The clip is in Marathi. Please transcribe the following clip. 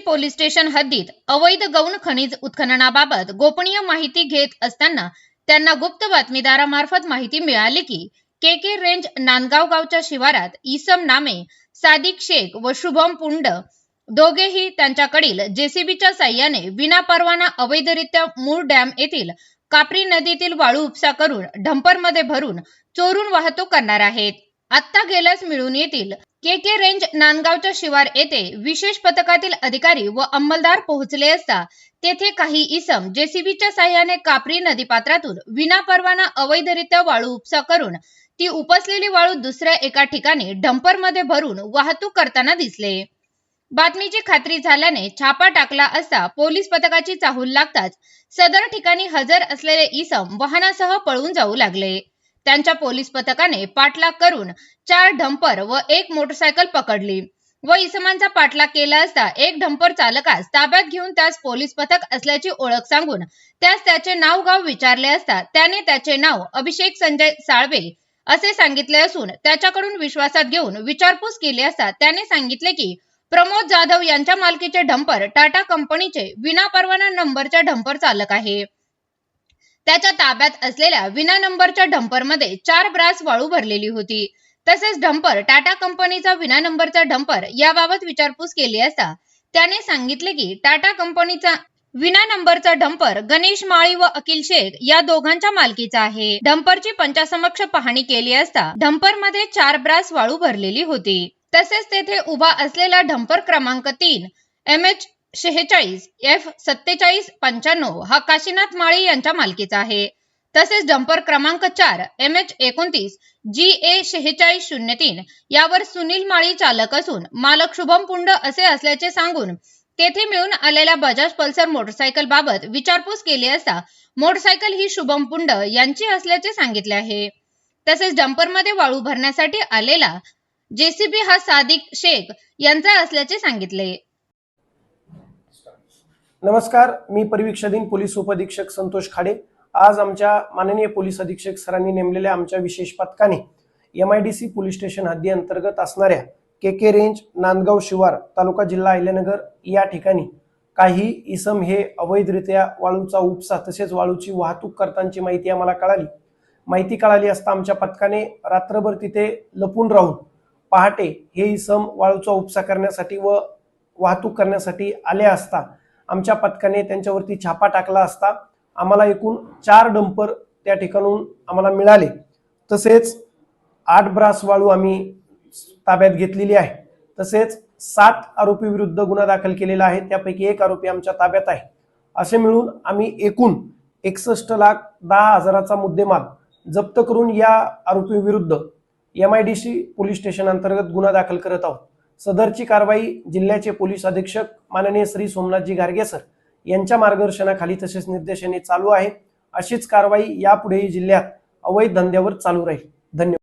पोलीस स्टेशन हद्दीत अवैध गौण खनिज उत्खननाबाबत गोपनीय माहिती घेत असताना त्यांना गुप्त बातमीदारामार्फत माहिती मिळाली की के के रेंज नांदगाव गावच्या शिवारात इसम नामे सादिक शेख व शुभम पुंड दोघेही त्यांच्याकडील जेसीबीच्या साह्याने विनापरवाना अवैधरित्या मूळ डॅम येथील कापरी नदीतील वाळू उपसा करून ढंपरमध्ये भरून चोरून वाहतूक करणार आहेत. आत्ता गेल्यास मिळून येतील. के के रेंज नांदगावच्या शिवार येथे विशेष पथकातील अधिकारी व अंमलदार पोहोचले असता तेथे काही इसम जेसीबीच्या साह्याने कापरी नदीपात्रातून विनापरवाना अवैधरित्या वाळू उपसा करून ती उपसलेली वाळू दुसऱ्या एका ठिकाणी डंपरमध्ये भरून वाहतूक करताना दिसले. बातमीची खात्री झाल्याने छापा टाकला असता पोलीस पथकाची चाहूल लागताच सदर ठिकाणी हजर असलेले इसम वाहनासह पळून जाऊ लागले. त्यांच्या पोलीस पथकाने पाठलाग करून चार डंपर व एक मोटरसायकल पकडली. व इसमांचा पाठलाग केला असता एक डंपर चालकास ताब्यात घेऊन त्यास पोलीस पथक असल्याची ओळख सांगून त्यास त्याचे नाव गाव विचारले असता त्याने त्याचे नाव अभिषेक संजय साळवे असे सांगितले असून त्याच्याकडून विश्वासात घेऊन विचारपूस केली असता त्याने सांगितले की प्रमोद जाधव यांच्या मालकीचे डंपर टाटा कंपनीचे विनापरवाना नंबरच्या डंपर चालक आहे. त्याच्या ताब्यात असलेल्या विना नंबरच्या डंपरमध्ये चार ब्रास वाळू भरलेली होती. तसेच डंपर टाटा कंपनीचा विना नंबरचा डंपर याबाबत विचारपूस केली असता त्याने सांगितले की टाटा कंपनीचा विना नंबरचा डंपर गणेश माळी व अखिल शेख या दोघांच्या मालकीचा आहे. डंपरची पंचासमक्ष पाहणी केली असता डंपरमध्ये चार ब्रास वाळू भरलेली होती. तसेच तेथे उभा असलेला डंपर क्रमांक तीन एम एच शेहेचाळीस एफ सत्तेचाळीस पंच्याण्णव हा काशीनाथ माळी यांच्या मालकीचा आहे. तसेच डंपर क्रमांक चार एम एच एकोणतीस जी ए शेहेचाळीस शून्य तीन यावर सुनील माळी चालक असून मालक शुभम पुंड असे असल्याचे सांगून तेथे मिळून आलेल्या बजाज पल्सर मोटरसायकल बाबत विचारपूस केली असता मोटरसायकल ही शुभम पुंड यांची असल्याचे सांगितले आहे. तसेच डंपरमध्ये वाळू भरण्यासाठी आलेला जेसीबी हा सादिक शेख यांचा असल्याचे सांगितले. नमस्कार मी परिवीक्षाधीन पोलीस उपअधीक्षक संतोष खाडे. आज आमच्या माननीय पोलीस अधीक्षक सरांनी नेमलेल्या आमच्या विशेष पथकाने M I D C police station हद्दी अंतर्गत असणाऱ्या के के रेंज नांदगाव शिवार तालुका जिल्हा अहिल्यानगर या ठिकाणी काही इसम हे अवैधरित्या वाळूचा उपसा तसेच वाळूची वाहतूक करतानाची माहिती आम्हाला कळाली. माहिती कळाली असता आमच्या पथकाने रात्रभर तिथे लपून राहून पहाटे हे इसम वाळूचा उपसा करण्यासाठी व वाहतूक करण्यासाठी आले असता आमच्या पथकाने त्यांच्यावरती छापा टाकला असता आम्हाला एकूण चार डंपर त्या ठिकाणून आम्हाला मिळाले. तसेच आठ ब्रास वाळू आम्ही ताब्यात घेतलेली आहे. तसेच सात आरोपी विरुद्ध गुन्हा दाखल केलेला आहे. त्यापैकी एक आरोपी आमच्या ताब्यात आहे. असे मिळून आम्ही एकूण एकसष्ट लाख दहा हजाराचा मुद्देमाल जप्त करून या आरोपी विरुद्ध M I D C police station अंतर्गत गुन्हा दाखल करत आहोत. सदरची कारवाई जिल्ह्याचे पोलीस अधीक्षक माननीय श्री सोमनाथजी गारगे सर यांच्या मार्गदर्शनाखाली तसेच निर्देशाने चालू आहे. अशीच कारवाई यापुढेही जिल्ह्यात अवैध धंद्यावर चालू राहील. धन्यवाद.